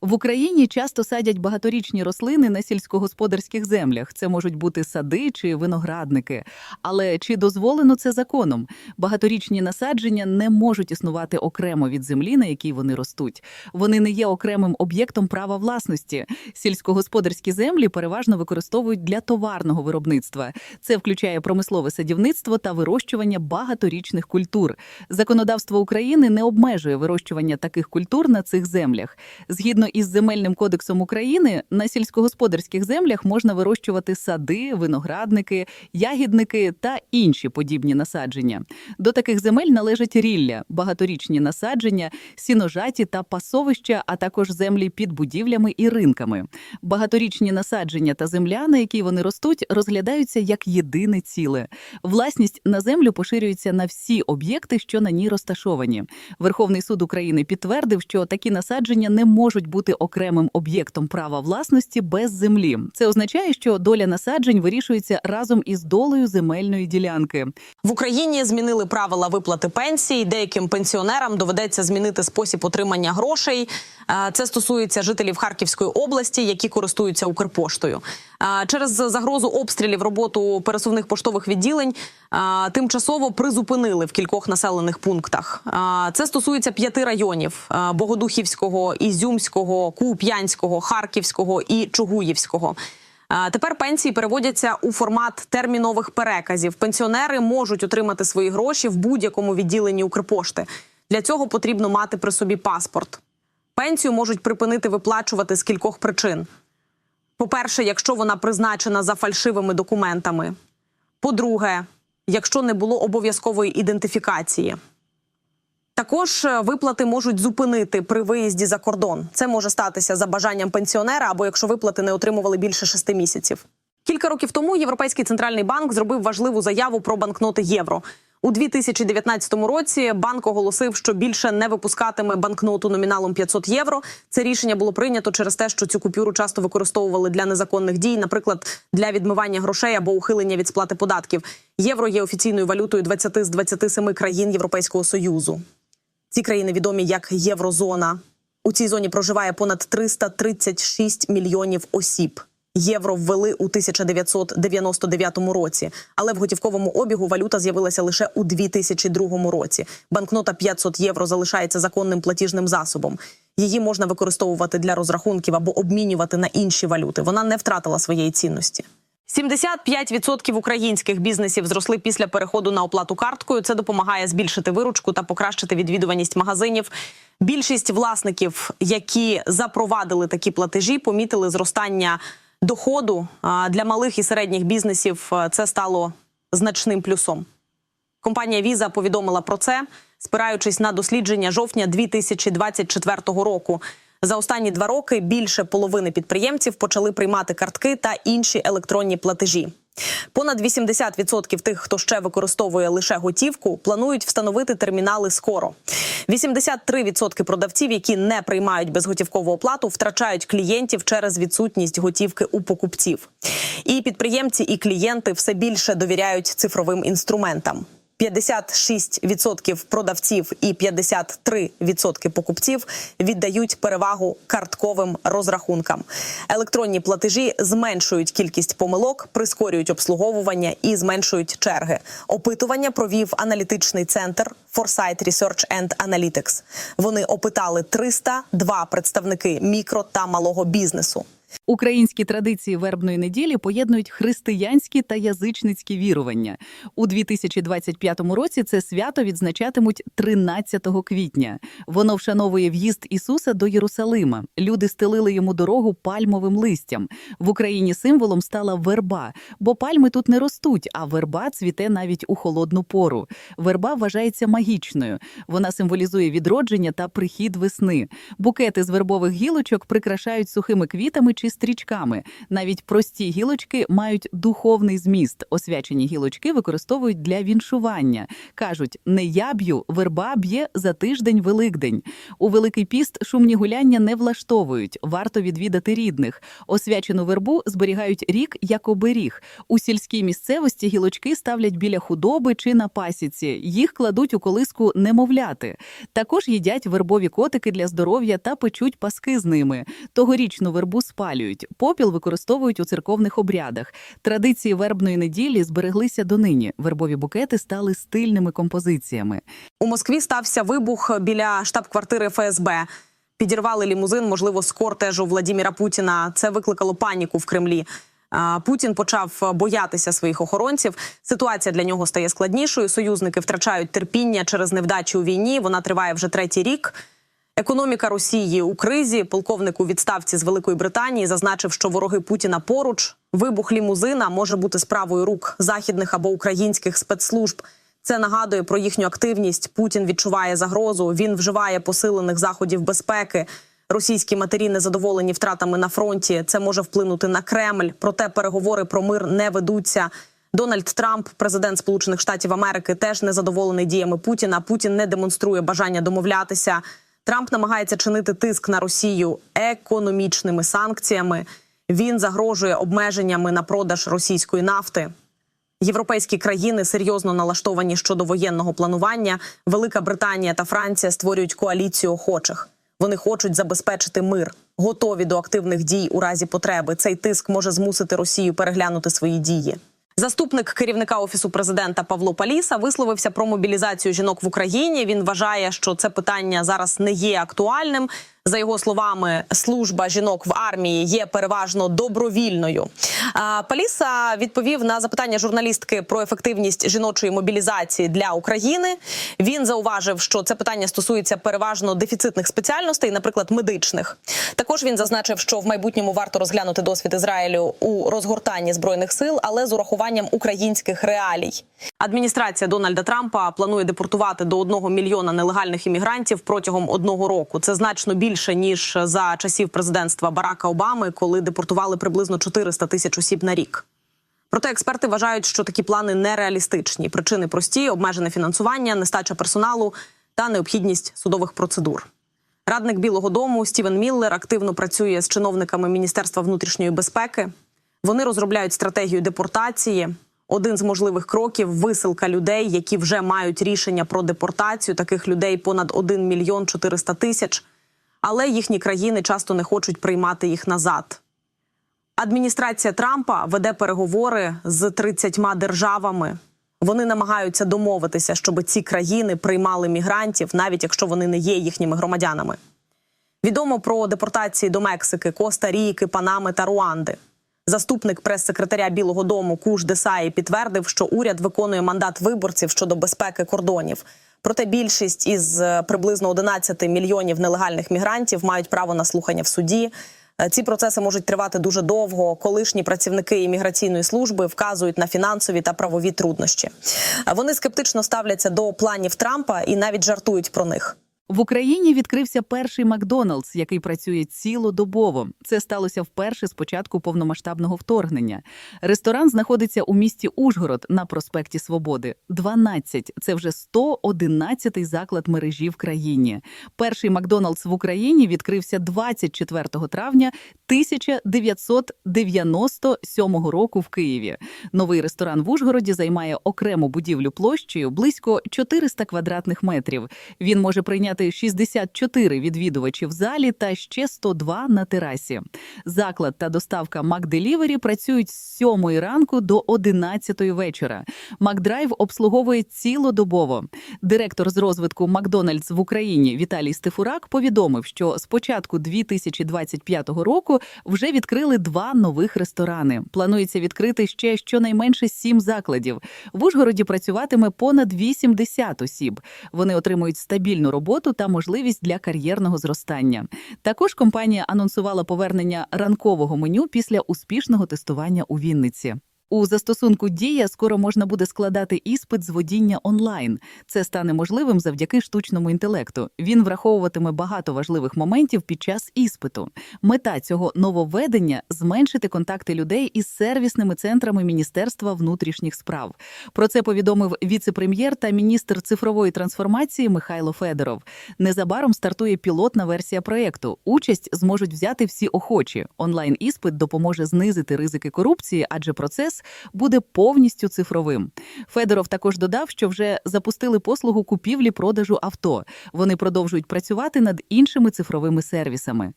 В Україні часто садять багаторічні рослини на сільськогосподарських землях. Це можуть бути сади чи виноградники. Але чи дозволено це законом? Багаторічні насадження не можуть існувати окремо від землі, на якій вони ростуть. Вони не є окремим об'єктом права власності. Сільськогосподарські землі переважно використовують для товарного виробництва. Це включає промислове садівництво та вирощування багаторічних культур. Законодавство України не обмежує вирощування таких культур на цих землях. Згідно із земельним кодексом України, на сільськогосподарських землях можна вирощувати сади, виноградники, ягідники та інші подібні насадження. До таких земель належать рілля, багаторічні насадження, сіножаті та пасовища, а також землі під будівлями і ринками. Багаторічні насадження та земля, на якій вони ростуть, розглядаються як єдине ціле. Власність на землю поширюється на всі об'єкти, що на ній розташовані. Верховний суд України підтвердив, що такі насадження не можуть бути окремим об'єктом права власності без землі. Це означає, що доля насаджень вирішується разом із долею земельної ділянки. В Україні змінили правила виплати пенсій. Деяким пенсіонерам доведеться змінити спосіб отримання грошей. Е, Це стосується жителів Харківської області, які користуються Укрпоштою. Е, Через загрозу обстрілів роботу пересувних поштових відділень е, тимчасово призупинили в кількох населених пунктах. Це стосується п'яти районів: Богодухівського, Ізюмського, Куп'янського, Харківського і Чугуївського. Тепер пенсії переводяться у формат термінових переказів. Пенсіонери можуть отримати свої гроші в будь-якому відділенні Укрпошти. Для цього потрібно мати при собі паспорт. Пенсію можуть припинити виплачувати з кількох причин. По-перше, якщо вона призначена за фальшивими документами. По-друге, якщо не було обов'язкової ідентифікації. Також е, виплати можуть зупинити при виїзді за кордон. Це може статися за бажанням пенсіонера або якщо виплати не отримували більше шести місяців. Кілька років тому Європейський центральний банк зробив важливу заяву про банкноти євро. У 2019 році банк оголосив, що більше не випускатиме банкноту номіналом 500 євро. Це рішення було прийнято через те, що цю купюру часто використовували для незаконних дій, наприклад, для відмивання грошей або ухилення від сплати податків. Євро є офіційною валютою 20 з 27 країн Європейського союзу. Ці країни відомі як Єврозона. У цій зоні проживає понад 336 мільйонів осіб. Євро ввели у 1999 році, але в готівковому обігу валюта з'явилася лише у 2002 році. Банкнота 500 євро залишається законним платіжним засобом. Її можна використовувати для розрахунків або обмінювати на інші валюти. Вона не втратила своєї цінності. 75% українських бізнесів зросли після переходу на оплату карткою. Це допомагає збільшити виручку та покращити відвідуваність магазинів. Більшість власників, які запровадили такі платежі, помітили зростання доходу для малих і середніх бізнесів. Це стало значним плюсом. Компанія Visa повідомила про це, спираючись на дослідження жовтня 2024 року. За останні два роки більше половини підприємців почали приймати картки та інші електронні платежі. Понад 80% тих, хто ще використовує лише готівку, планують встановити термінали скоро. 83% продавців, які не приймають безготівкову оплату, втрачають клієнтів через відсутність готівки у покупців. І підприємці, і клієнти все більше довіряють цифровим інструментам. 56% продавців і 53% покупців віддають перевагу картковим розрахункам. Електронні платежі зменшують кількість помилок, прискорюють обслуговування і зменшують черги. Опитування провів аналітичний центр Foresight Research and Analytics. Вони опитали 302 представники мікро та малого бізнесу. Українські традиції вербної неділі поєднують християнські та язичницькі вірування. У 2025 році це свято відзначатимуть 13 квітня. Воно вшановує в'їзд Ісуса до Єрусалима. Люди стелили йому дорогу пальмовим листям. В Україні символом стала верба, бо пальми тут не ростуть, а верба цвіте навіть у холодну пору. Верба вважається магічною. Вона символізує відродження та прихід весни. Букети з вербових гілочок прикрашають сухими квітами чи стрічками. Навіть прості гілочки мають духовний зміст. Освячені гілочки використовують для віншування. Кажуть, не я б'ю, верба б'є за тиждень Великдень. У Великий піст шумні гуляння не влаштовують. Варто відвідати рідних. Освячену вербу зберігають рік як оберіг. У сільській місцевості гілочки ставлять біля худоби чи на пасіці. Їх кладуть у колиску немовляти. Також їдять вербові котики для здоров'я та печуть паски з ними. Тогорічну вербу спалюють. Попіл використовують у церковних обрядах. Традиції вербної неділі збереглися донині. Вербові букети стали стильними композиціями. У Москві стався вибух біля штаб-квартири ФСБ. Підірвали лімузин, можливо, з кортежу Владіміра Путіна. Це викликало паніку в Кремлі. Путін почав боятися своїх охоронців. Ситуація для нього стає складнішою. Союзники втрачають терпіння через невдачі у війні. Вона триває вже третій рік. Економіка Росії у кризі. Полковник у відставці з Великої Британії зазначив, що вороги Путіна поруч. Вибух лімузина може бути справою рук західних або українських спецслужб. Це нагадує про їхню активність. Путін відчуває загрозу. Він вживає посилених заходів безпеки. Російські матері незадоволені втратами на фронті. Це може вплинути на Кремль. Проте переговори про мир не ведуться. Дональд Трамп, президент Сполучених Штатів Америки, теж незадоволений діями Путіна. Путін не демонструє бажання домовлятися. Трамп намагається чинити тиск на Росію економічними санкціями. Він загрожує обмеженнями на продаж російської нафти. Європейські країни серйозно налаштовані щодо воєнного планування. Велика Британія та Франція створюють коаліцію охочих. Вони хочуть забезпечити мир, готові до активних дій у разі потреби. Цей тиск може змусити Росію переглянути свої дії. Заступник керівника офісу президента Павло Паліса висловився про мобілізацію жінок в Україні. Він вважає, що це питання зараз не є актуальним. За його словами, служба жінок в армії є переважно добровільною. Паліса відповів на запитання журналістки про ефективність жіночої мобілізації для України. Він зауважив, що це питання стосується переважно дефіцитних спеціальностей, наприклад, медичних. Також він зазначив, що в майбутньому варто розглянути досвід Ізраїлю у розгортанні збройних сил, але з урахуванням українських реалій. Адміністрація Дональда Трампа планує депортувати до одного мільйона нелегальних іммігрантів протягом одного року. Це значно більше ніж за часів президентства Барака Обами, коли депортували приблизно 400 тисяч осіб на рік. Проте експерти вважають, що такі плани нереалістичні. Причини прості: обмежене фінансування, нестача персоналу та необхідність судових процедур. Радник Білого Дому Стівен Міллер активно працює з чиновниками Міністерства внутрішньої безпеки. Вони розробляють стратегію депортації. Один з можливих кроків висилка людей, які вже мають рішення про депортацію. Таких людей понад 1 мільйон 400 тисяч. Але їхні країни часто не хочуть приймати їх назад. Адміністрація Трампа веде переговори з 30 державами. Вони намагаються домовитися, щоб ці країни приймали мігрантів, навіть якщо вони не є їхніми громадянами. Відомо про депортації до Мексики, Коста-Ріки, Панами та Руанди. Заступник прес-секретаря Білого Дому Куш Десаї підтвердив, що уряд виконує мандат виборців щодо безпеки кордонів. Проте більшість із е, приблизно 11 мільйонів нелегальних мігрантів мають право на слухання в суді. Е, Ці процеси можуть тривати дуже довго. Колишні працівники імміграційної служби вказують на фінансові та правові труднощі. Е, Вони скептично ставляться до планів Трампа і навіть жартують про них. В Україні відкрився перший Макдоналдс, який працює цілодобово. Це сталося вперше з початку повномасштабного вторгнення. Ресторан знаходиться у місті Ужгород на проспекті Свободи. 12 – це вже 111-й заклад мережі в країні. Перший Макдоналдс в Україні відкрився 24 травня 1997 року в Києві. Новий ресторан в Ужгороді займає окрему будівлю площею близько 400 квадратних метрів. Він може прийняти 64 відвідувачі в залі та ще 102 на терасі. Заклад та доставка Макделівері працюють з 7 ранку до 11 вечора. Макдрайв обслуговує цілодобово. Директор з розвитку Макдональдс в Україні Віталій Стефурак повідомив, що з початку 2025 року вже відкрили два нових ресторани. Планується відкрити ще щонайменше сім закладів. В Ужгороді працюватиме понад 80 осіб. Вони отримують стабільну роботу та можливість для кар'єрного зростання. Також компанія анонсувала повернення ранкового меню після успішного тестування у Вінниці. У застосунку Дія скоро можна буде складати іспит з водіння онлайн. Це стане можливим завдяки штучному інтелекту. Він враховуватиме багато важливих моментів під час іспиту. Мета цього нововведення зменшити контакти людей із сервісними центрами Міністерства внутрішніх справ. Про це повідомив віце-прем'єр та міністр цифрової трансформації Михайло Федоров. Незабаром стартує пілотна версія проєкту. Участь зможуть взяти всі охочі. Онлайн-іспит допоможе знизити ризики корупції, адже процес буде повністю цифровим. Федоров також додав, що вже запустили послугу купівлі-продажу авто. Вони продовжують працювати над іншими цифровими сервісами.